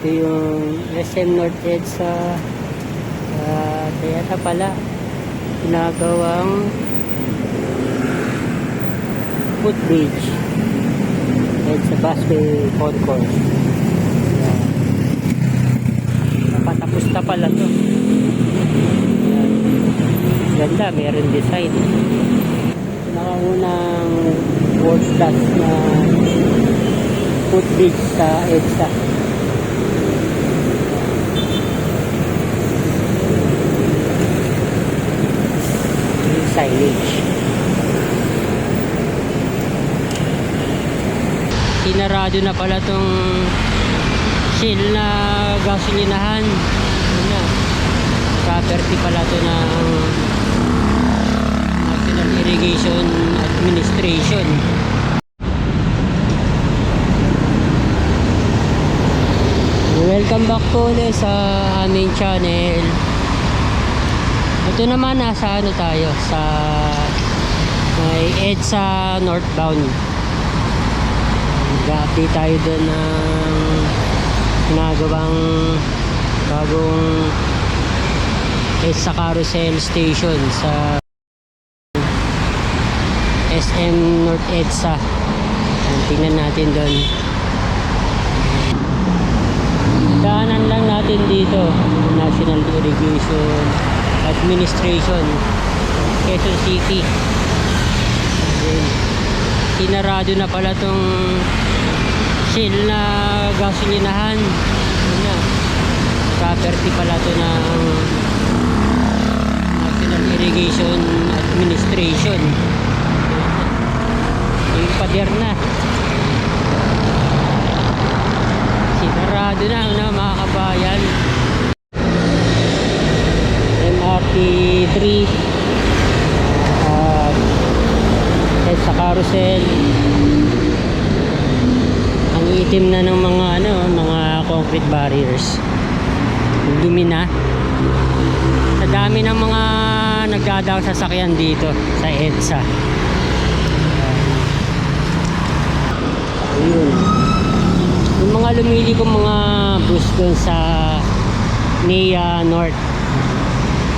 Ito yung SM North EDSA. Uh, kaya pala, ginagawang footbridge. EDSA Busway Concourse. Ayan. Napatapos na pala to. Ayan. Ganda, meron design. Nakaunang world class na footbridge sa EDSA. Signage. Sinarado na pala tong Shell na gasolinahan. Yun. Property pala to ng National Irrigation Administration. Welcome back po ulit sa aming channel. Ito naman nasa ano tayo sa may EDSA northbound. Nag-update tayo doon ng ginagawang bagong EDSA carousel station sa SM North EDSA. Tingnan natin doon. Daanan lang natin dito, National Irrigation Administration, Quezon City. Ayun. Sinarado na pala tong Shell na gasolinahan. Na. Property pala to ng National Irrigation Administration. Yung pader na. Sinarado na na mga kabayan. MRT 3 at sa carousel ang itim na ng mga ano mga concrete barriers. Dumi na. Sa dami ng mga nagdadaang sasakyan dito sa EDSA. Ayun. Yung mga lumili kong mga bus doon sa NIA North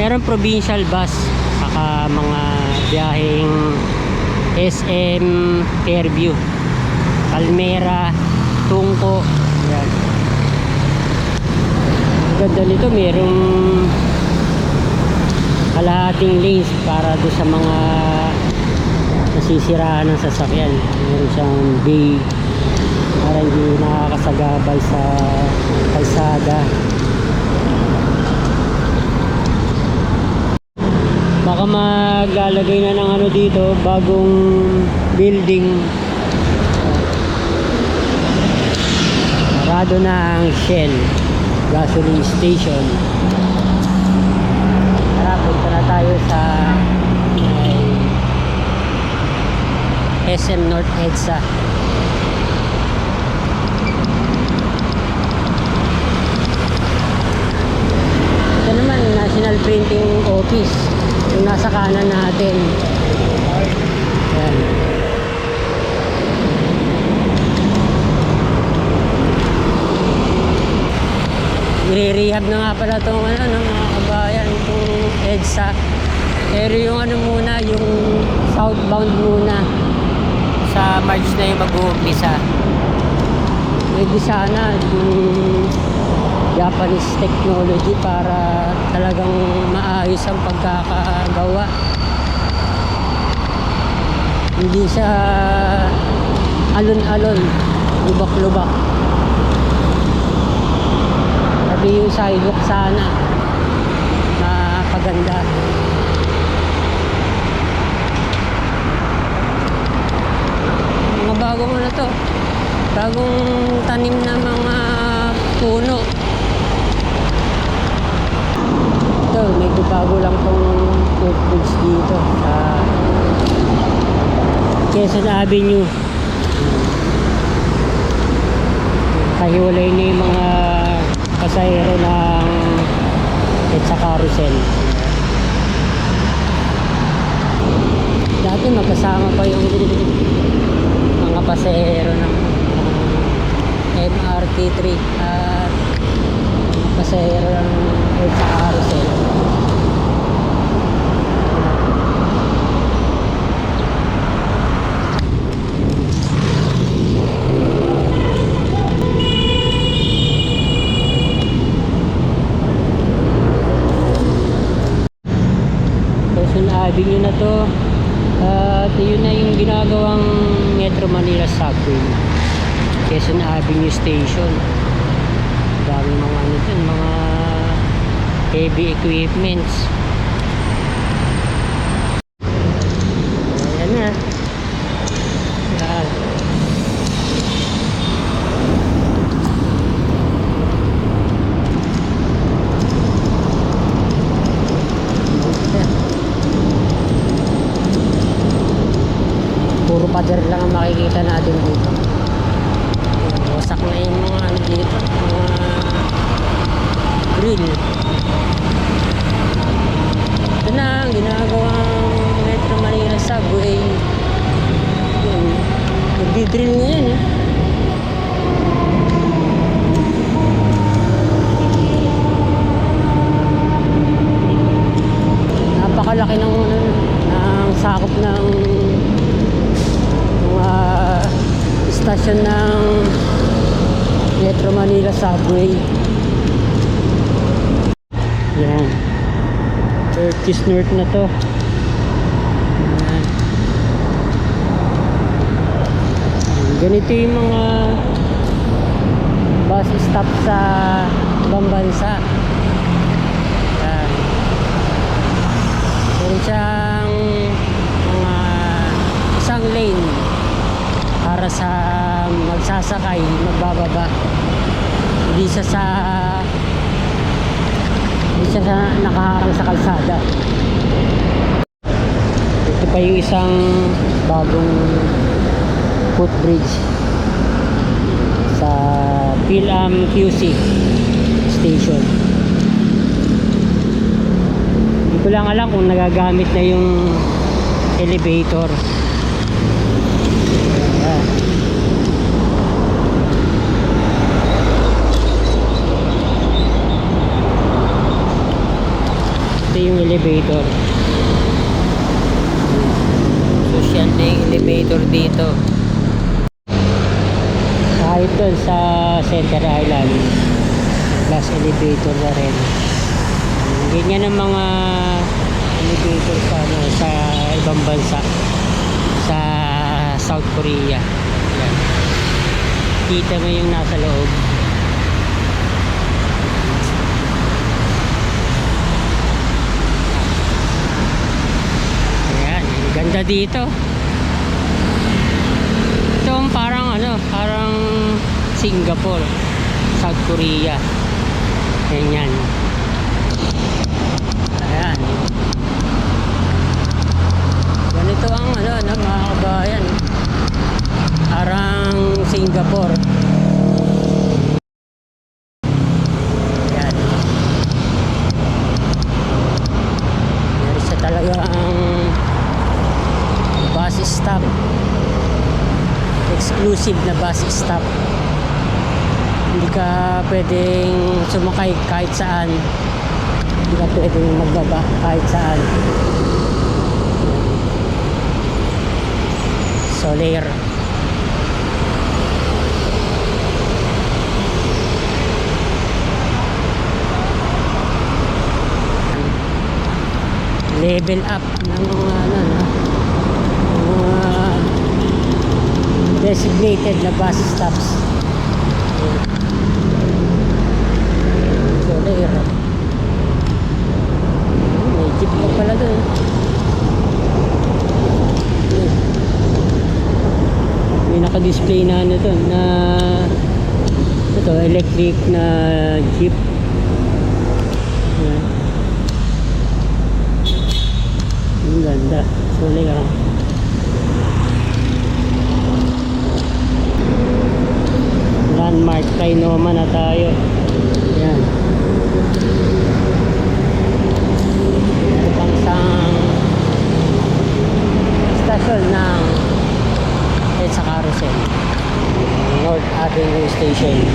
meron provincial bus saka mga biyaheng SM Fairview Palmera Tungko. Yan ganda nito merong kalahating lanes para do sa mga nasisiraan ng sasakyan. Meron siyang bay para hindi nakakasagabal sa kalsada baka maglalagay na ng ano dito bagong building. Sarado na ang Shell gasoline station. Tara punta na tayo sa SM North EDSA. Ito naman National Printing Office yung nasa kanan natin. Yan i-rehab na nga pala itong ano, no, mga kabayan itong EDSA pero yung ano muna yung southbound muna. Sa March na yung mag-uumpisa. Pwede sana yung Japanese technology para talagang maayos ang pagkakagawa. Hindi siya alon-alon lubak-lubak. Sabi yung sidewalk sana napaganda. Mga bagong ano to bagong tanim na mga puno ito medyo bago lang tong footbridge dito sa Quezon Avenue kahiwalay na yung mga pasahero ng sa carousel dati magkasama pa yung mga pasahero ng MRT3 at pasahero ng EDSA Carousel. Quezon Avenue na to. At yun na yung ginagawang Metro Manila Subway. Quezon Avenue Station. Dami mga ano dyan, mga heavy equipments. Ayan na. Yan. Puro pader lang ang makikita natin dito. Wasak na yung mga ano dito, mga grill. Ito na ang ginagawang Metro Manila Subway. Nagdi-drill ngayon eh. Napakalaki ng, ng sakop ng istasyon ng Metro Manila Subway. Yan. Turkish North na to. Yan. Ganito yung mga bus stop sa ibang. Yan. Meron mga isang lane para sa magsasakay, magbababa. Hindi siya sa hindi siya sa nakaharang sa kalsada. Ito pa yung isang bagong footbridge sa Philam QC station. Hindi ko lang alam kung nagagamit na yung elevator. Ayan. Ito yung elevator. So, siya na yung elevator dito. Kahit doon sa Center Island, bus elevator na rin. Ganyan ang mga elevator sa, ano, sa ibang bansa. Sa South Korea. Yan. Kita mo yung nasa loob. Ayan, dito. Ito ang parang ano, parang Singapore, South Korea. Ganyan. Ayan. Ganito ang ano, ano mga kabayan. Parang Singapore. Ayan. Meron siya talaga ang bus stop. Exclusive na bus stop. Hindi ka pwedeng sumakay kahit saan. Hindi ka pwedeng magbaba kahit saan. Soler. Level up ng mga ano, no? mga designated na bus stops. Soler. Hmm, May jeep pa pala doon. Hmm. May naka-display na ano doon na ito electric na jeep. Yan. Ang ganda. Sulit ka Landmark Trinoma na tayo. Yan. Ito pang isang stasyon ng EDSA Carousel. North Avenue Station.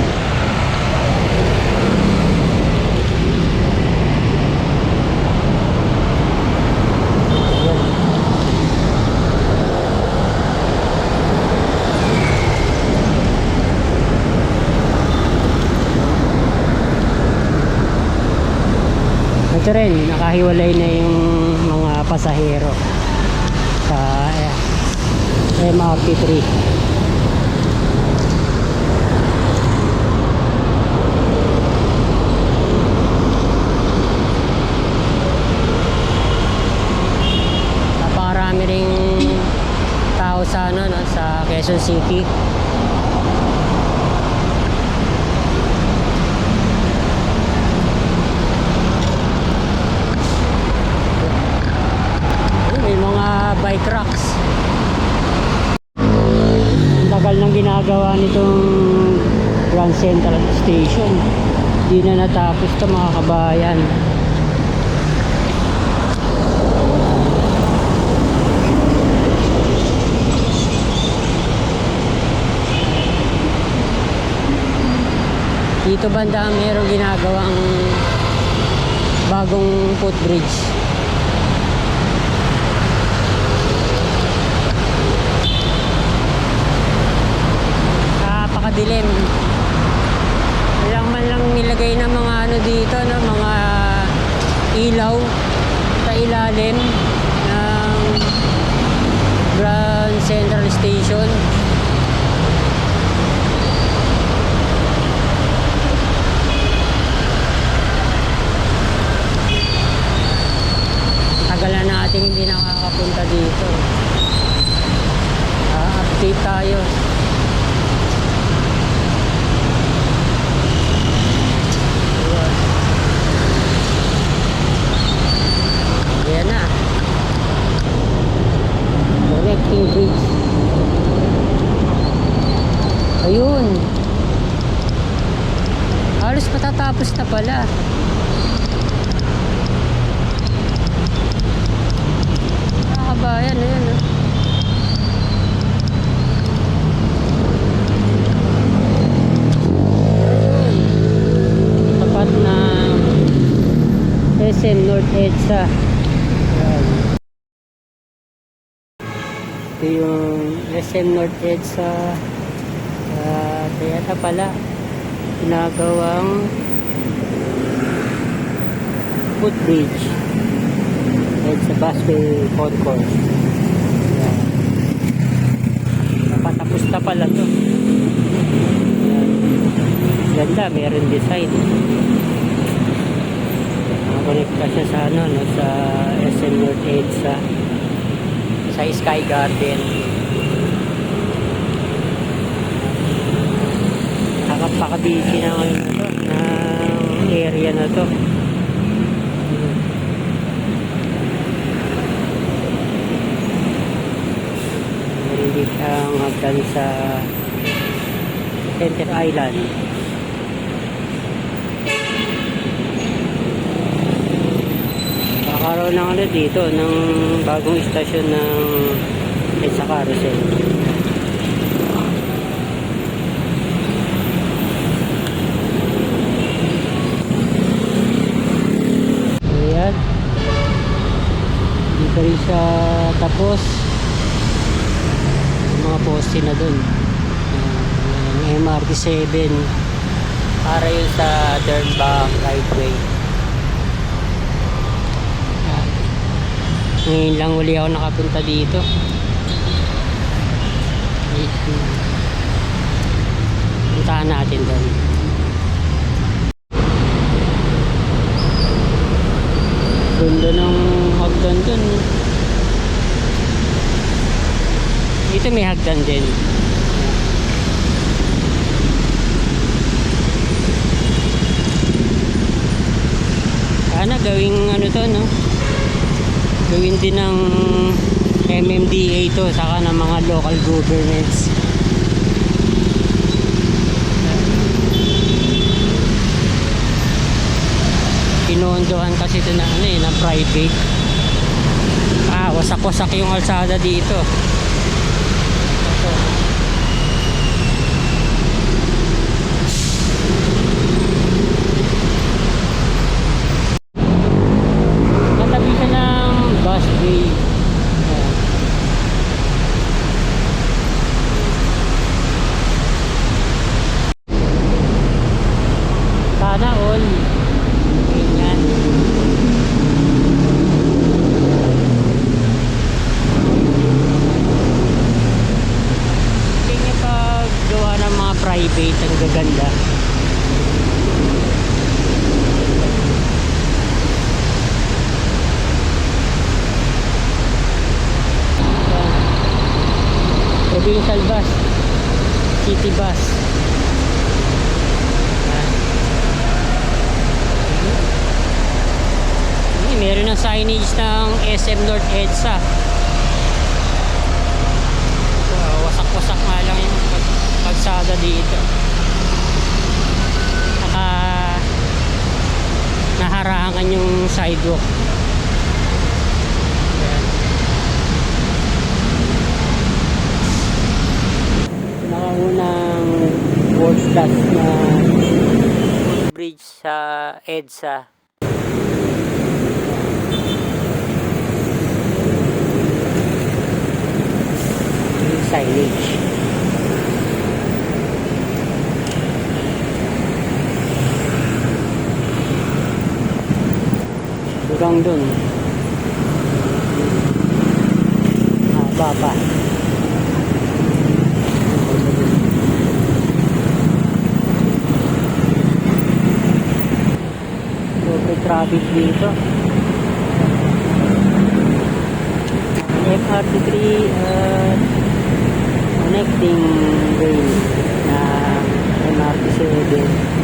Ito rin, nakahiwalay na yung mga pasahero sa eh, MRT3. Napakarami ring tao sa ano, no, sa Quezon City. Ayun, May mga bike racks. Ang tagal nang ginagawa nitong Grand Central Station. Di na natapos to mga kabayan. Dito banda merong ginagawang bagong footbridge. Napakadilim. Walang man lang nilagay ng mga ano dito, no, mga ilaw sa ilalim ng Grand Central Station. Tagal na natin hindi nakakapunta dito. Ah, update tayo. Ayan na. Connecting bridge. Ayun. Halos matatapos na pala. Nakakabayan, ayan. ah. Tapat na North EDSA. Ayan. Ito yung SM North EDSA. Uh, ito pala, ginagawang footbridge. EDSA Busway Concourse. Ayan. Napatapos na pala to. Ayan. Ganda, meron design. Nakakonect ka siya sa ano, no, sa SM North EDSA sa Sky Garden. Nakapaka-busy na ngayon na to, ng area na to. Meron din hagdan sa Center Island. Kakaroon ng ano dito, ng bagong istasyon ng EDSA Carousel. Ayan. Pa rin siya tapos. Yung poste na dun. Ayan, MRT 7 para yun sa Dernbach Rightway. Ayan. Ngayon lang uli ako nakapunta dito. Puntahan natin doon. Ganda ng hagdan dun. Dito may hagdan din. Sana gawing ano to no? Gawin din ng MMDA to saka ng mga local governments. Pinondohan kasi ito na ano eh, na private. Ah, wasak-wasak yung alsada dito. Ito. Katabi siya ng busway. Ayan. Sana all. Ganyan. Shuttle bus. City bus. Eh, meron ng signage ng SM North EDSA. Wasak-wasak nga lang yung pag- pagsada dito. Naka naharangan yung sidewalk. Ayan. Pinakaunang world class na bridge sa EDSA. Yung signage. Hanggang dun. Haba pa. Traffic dito. FRT3 uh, connecting rail na MRT7